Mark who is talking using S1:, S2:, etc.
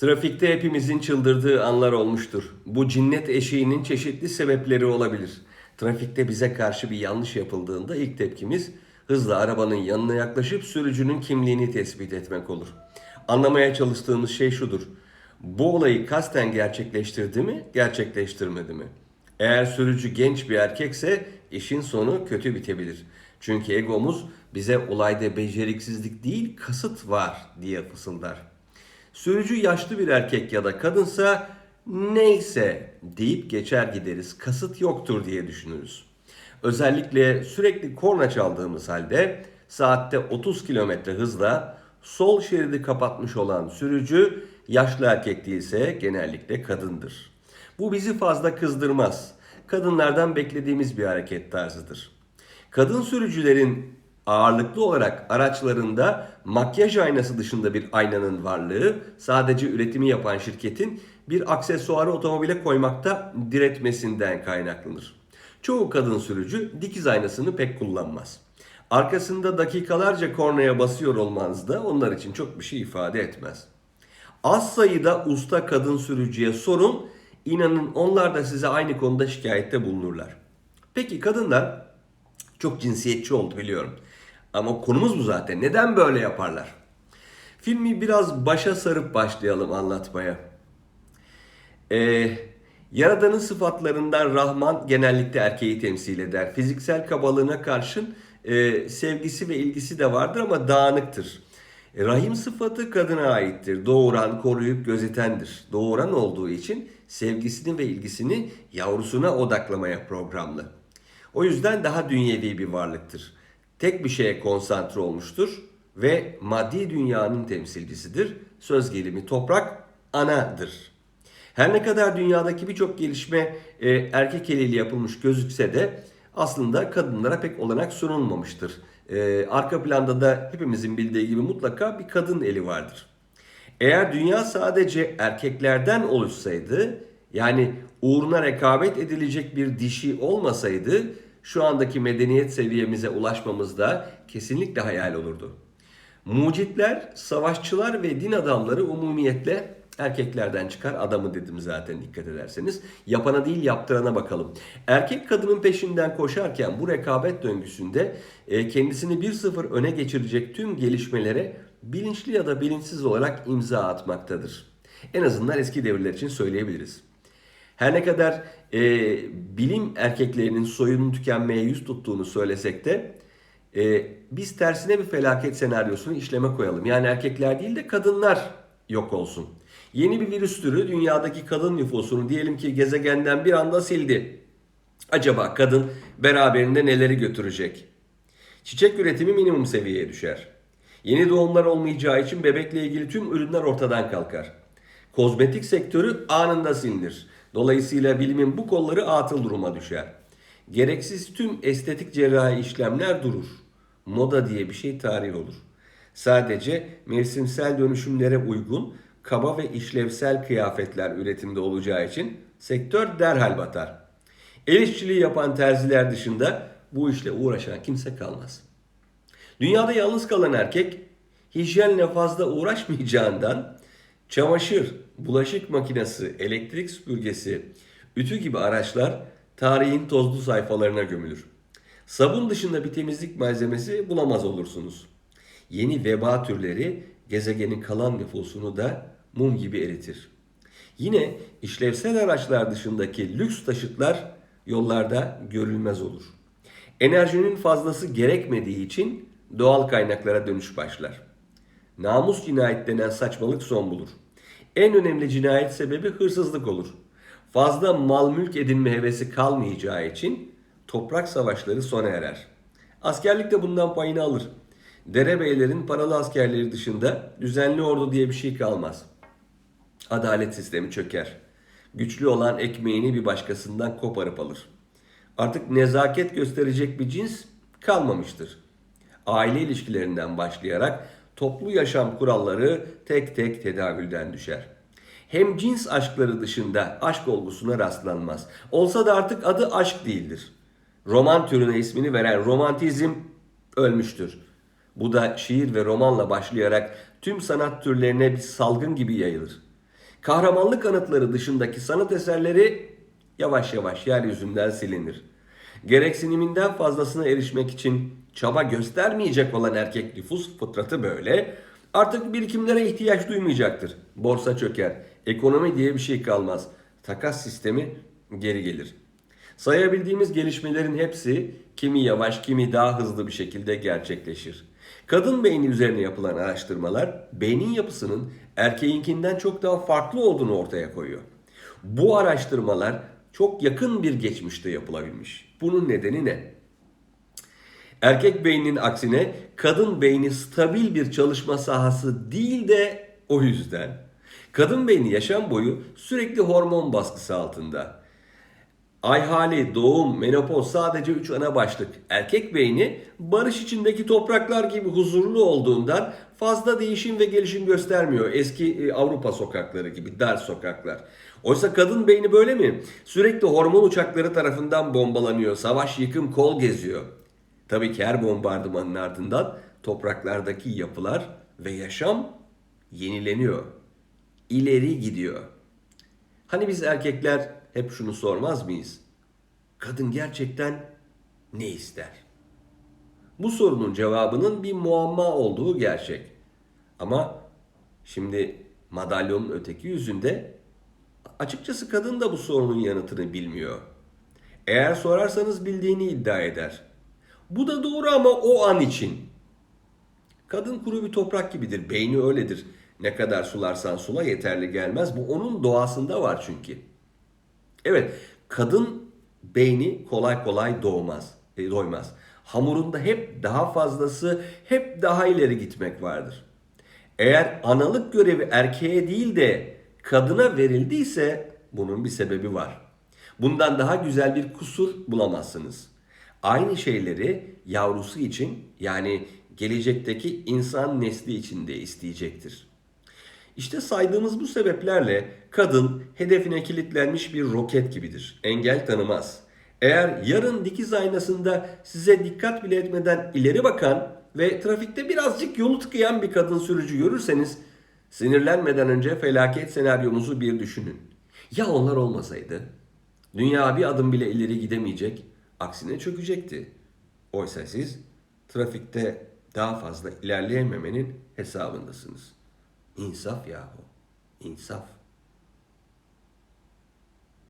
S1: Trafikte hepimizin çıldırdığı anlar olmuştur. Bu cinnet eşiğinin çeşitli sebepleri olabilir. Trafikte bize karşı bir yanlış yapıldığında ilk tepkimiz hızla arabanın yanına yaklaşıp sürücünün kimliğini tespit etmek olur. Anlamaya çalıştığımız şey şudur. Bu olayı kasten gerçekleştirdi mi, gerçekleştirmedi mi? Eğer sürücü genç bir erkekse işin sonu kötü bitebilir. Çünkü egomuz bize olayda beceriksizlik değil kasıt var diye fısıldar. Sürücü yaşlı bir erkek ya da kadınsa neyse deyip geçer gideriz. Kasıt yoktur diye düşünürüz. Özellikle sürekli korna çaldığımız halde saatte 30 kilometre hızla sol şeridi kapatmış olan sürücü yaşlı erkek değilse genellikle kadındır. Bu bizi fazla kızdırmaz. Kadınlardan beklediğimiz bir hareket tarzıdır. Kadın sürücülerin ağırlıklı olarak araçlarında makyaj aynası dışında bir aynanın varlığı sadece üretimi yapan şirketin bir aksesuarı otomobile koymakta diretmesinden kaynaklanır. Çoğu kadın sürücü dikiz aynasını pek kullanmaz. Arkasında dakikalarca kornaya basıyor olmanız da onlar için çok bir şey ifade etmez. Az sayıda usta kadın sürücüye sorun, inanın onlar da size aynı konuda şikayette bulunurlar. Peki kadınlar çok cinsiyetçi oldu biliyorum. Ama konumuz bu zaten. Neden böyle yaparlar? Filmi biraz başa sarıp başlayalım anlatmaya. Ee, Yaradan'ın sıfatlarından Rahman genellikle erkeği temsil eder. Fiziksel kabalığına karşın e, sevgisi ve ilgisi de vardır ama dağınıktır. E, Rahim sıfatı kadına aittir. Doğuran, koruyup gözetendir. Doğuran olduğu için sevgisini ve ilgisini yavrusuna odaklamaya programlı. O yüzden daha dünyevi bir varlıktır. Tek bir şeye konsantre olmuştur ve maddi dünyanın temsilcisidir. Söz gelimi toprak anadır. Her ne kadar dünyadaki birçok gelişme e, erkek eliyle yapılmış gözükse de aslında kadınlara pek olanak sunulmamıştır. E, arka planda da hepimizin bildiği gibi mutlaka bir kadın eli vardır. Eğer dünya sadece erkeklerden oluşsaydı, yani uğruna rekabet edilecek bir dişi olmasaydı, şu andaki medeniyet seviyemize ulaşmamız da kesinlikle hayal olurdu. Mucitler, savaşçılar ve din adamları umumiyetle erkeklerden çıkar adamı dedim zaten dikkat ederseniz. Yapana değil yaptırana bakalım. Erkek kadının peşinden koşarken bu rekabet döngüsünde e, kendisini 1-0 öne geçirecek tüm gelişmelere bilinçli ya da bilinçsiz olarak imza atmaktadır. En azından eski devirler için söyleyebiliriz. Her ne kadar e, bilim erkeklerinin soyunun tükenmeye yüz tuttuğunu söylesek de e, biz tersine bir felaket senaryosunu işleme koyalım. Yani erkekler değil de kadınlar yok olsun. Yeni bir virüs türü dünyadaki kadın nüfusunu diyelim ki gezegenden bir anda sildi. Acaba kadın beraberinde neleri götürecek? Çiçek üretimi minimum seviyeye düşer. Yeni doğumlar olmayacağı için bebekle ilgili tüm ürünler ortadan kalkar. Kozmetik sektörü anında silinir. Dolayısıyla bilimin bu kolları atıl duruma düşer. Gereksiz tüm estetik cerrahi işlemler durur. Moda diye bir şey tarih olur. Sadece mevsimsel dönüşümlere uygun kaba ve işlevsel kıyafetler üretimde olacağı için sektör derhal batar. El işçiliği yapan terziler dışında bu işle uğraşan kimse kalmaz. Dünyada yalnız kalan erkek hijyenle fazla uğraşmayacağından çamaşır, bulaşık makinesi, elektrik süpürgesi, ütü gibi araçlar tarihin tozlu sayfalarına gömülür. Sabun dışında bir temizlik malzemesi bulamaz olursunuz. Yeni veba türleri gezegenin kalan nüfusunu da mum gibi eritir. Yine işlevsel araçlar dışındaki lüks taşıtlar yollarda görülmez olur. Enerjinin fazlası gerekmediği için doğal kaynaklara dönüş başlar. Namus cinayet denen saçmalık son bulur. En önemli cinayet sebebi hırsızlık olur. Fazla mal mülk edinme hevesi kalmayacağı için toprak savaşları sona erer. Askerlik de bundan payını alır. Derebeylerin paralı askerleri dışında düzenli ordu diye bir şey kalmaz. Adalet sistemi çöker. Güçlü olan ekmeğini bir başkasından koparıp alır. Artık nezaket gösterecek bir cins kalmamıştır. Aile ilişkilerinden başlayarak toplu yaşam kuralları tek tek tedavülden düşer. Hem cins aşkları dışında aşk olgusuna rastlanmaz. Olsa da artık adı aşk değildir. Roman türüne ismini veren romantizm ölmüştür. Bu da şiir ve romanla başlayarak tüm sanat türlerine bir salgın gibi yayılır. Kahramanlık anıtları dışındaki sanat eserleri yavaş yavaş yeryüzünden silinir. Gereksiniminden fazlasına erişmek için çaba göstermeyecek olan erkek nüfus fıtratı böyle. Artık birikimlere ihtiyaç duymayacaktır. Borsa çöker. Ekonomi diye bir şey kalmaz. Takas sistemi geri gelir. Sayabildiğimiz gelişmelerin hepsi kimi yavaş kimi daha hızlı bir şekilde gerçekleşir. Kadın beyni üzerine yapılan araştırmalar beynin yapısının erkeğinkinden çok daha farklı olduğunu ortaya koyuyor. Bu araştırmalar çok yakın bir geçmişte yapılabilmiş. Bunun nedeni ne? Erkek beyninin aksine kadın beyni stabil bir çalışma sahası değil de o yüzden. Kadın beyni yaşam boyu sürekli hormon baskısı altında. Ay hali, doğum, menopoz sadece üç ana başlık. Erkek beyni barış içindeki topraklar gibi huzurlu olduğundan fazla değişim ve gelişim göstermiyor. Eski e, Avrupa sokakları gibi dar sokaklar. Oysa kadın beyni böyle mi? Sürekli hormon uçakları tarafından bombalanıyor. Savaş, yıkım, kol geziyor. Tabii ki her bombardımanın ardından topraklardaki yapılar ve yaşam yenileniyor. İleri gidiyor. Hani biz erkekler hep şunu sormaz mıyız? Kadın gerçekten ne ister? Bu sorunun cevabının bir muamma olduğu gerçek. Ama şimdi madalyonun öteki yüzünde açıkçası kadın da bu sorunun yanıtını bilmiyor. Eğer sorarsanız bildiğini iddia eder. Bu da doğru ama o an için. Kadın kuru bir toprak gibidir. Beyni öyledir. Ne kadar sularsan sula yeterli gelmez. Bu onun doğasında var çünkü. Evet, kadın beyni kolay kolay doğmaz, e, doymaz. Hamurunda hep daha fazlası, hep daha ileri gitmek vardır. Eğer analık görevi erkeğe değil de kadına verildiyse bunun bir sebebi var. Bundan daha güzel bir kusur bulamazsınız. Aynı şeyleri yavrusu için yani gelecekteki insan nesli için de isteyecektir. İşte saydığımız bu sebeplerle kadın hedefine kilitlenmiş bir roket gibidir. Engel tanımaz. Eğer yarın dikiz aynasında size dikkat bile etmeden ileri bakan ve trafikte birazcık yolu tıkayan bir kadın sürücü görürseniz sinirlenmeden önce felaket senaryomuzu bir düşünün. Ya onlar olmasaydı? Dünya bir adım bile ileri gidemeyecek, aksine çökecekti. Oysa siz trafikte daha fazla ilerleyememenin hesabındasınız. İnsaf yahu. İnsaf.